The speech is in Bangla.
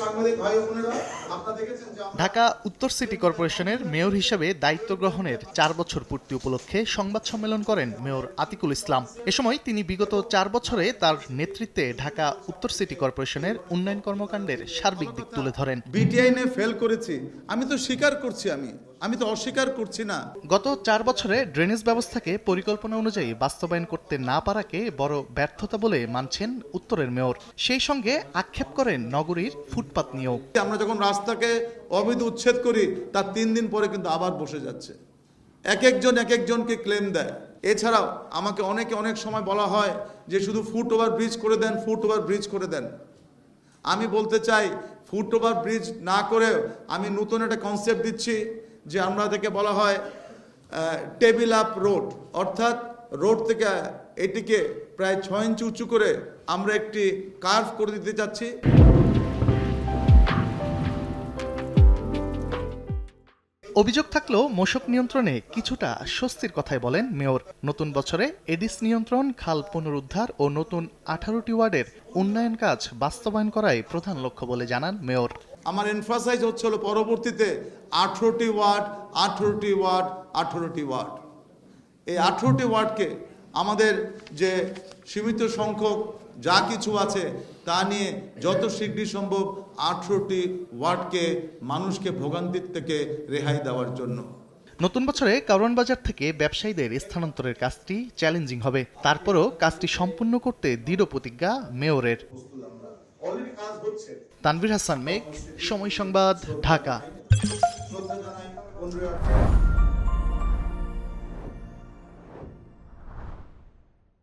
সাংবাদিক ভাই বোনেরা আপনারা দেখেছেন যে ঢাকা উত্তর সিটি কর্পোরেশনের মেয়র হিসেবে দায়িত্ব গ্রহণের চার বছর পূর্তি উপলক্ষে সংবাদ সম্মেলন করেন মেয়র আতিকুল ইসলাম। এ সময় তিনি বিগত চার বছরে তার নেতৃত্বে ঢাকা উত্তর সিটি কর্পোরেশনের উন্নয়ন কর্মকাণ্ডের সার্বিক দিক তুলে ধরেন। বিটিআইনে ফেল করেছি। আমি তো স্বীকার করছি আমি। আমি তো অস্বীকার করছি না। গত চার বছরে ড্রেনেজ ব্যবস্থাকে পরিকল্পনা অনুযায়ী বাস্তবায়ন করতে না পারাকে বড় ব্যর্থতা বলে মানছেন উত্তরের মেয়র। সেই সঙ্গে আক্ষেপ করেন নগরীর ফুটপাত নিয়েও। আমরা যখন রাস্তাকে অবৈধ উচ্ছেদ করি তার তিন দিন পরে কিন্তু আবার বসে যাচ্ছে। এক একজন এক একজনকে ক্লেম দেয়। এছাড়াও আমাকে অনেকে অনেক সময় বলা হয় যে শুধু ফুট ওভার ব্রিজ করে দেন ফুট ওভার ব্রিজ করে দেন। আমি বলতে চাই ফুট ওভার ব্রিজ না করে আমি নতুন একটা কনসেপ্ট দিচ্ছি। যে আমরা থেকে বলা হয় টেবিল আপ রোড অর্থাৎ রোড থেকে এটিকে প্রায় ছয় ইঞ্চি উঁচু করে আমরা একটি কার্ভ করে দিতে চাচ্ছি। অভিযোগ থাকলেও মশক নিয়ন্ত্রণে কিছুটা স্বস্তির কথাই বলেন মেয়র। নতুন বছরে এডিস নিয়ন্ত্রণ, খাল পুনরুদ্ধার ও নতুন আঠারোটি ওয়ার্ডের উন্নয়ন কাজ বাস্তবায়ন করাই প্রধান লক্ষ্য বলে জানান মেয়র। আমার এনফাসাইজ হচ্ছে হলো পরবর্তীতে আঠেরোটি ওয়ার্ড আঠেরোটি ওয়ার্ড আঠেরোটি ওয়ার্ড। এই আঠেরোটি ওয়ার্ডকে আমাদের যে সীমিত সংখ্যক যা কিছু আছে তা নিয়ে যত শীঘ্রই সম্ভব আঠেরোটি ওয়ার্ডকে মানুষকে ভোগান্তির থেকে রেহাই দেওয়ার জন্য। নতুন বছরে কারওয়ান বাজার থেকে ব্যবসায়ীদের স্থানান্তরের কাজটি চ্যালেঞ্জিং হবে। তারপরও কাজটি সম্পূর্ণ করতে দৃঢ় প্রতিজ্ঞা মেয়রের। তানভীর হাসান মেঘ সময় সংবাদ ঢাকা।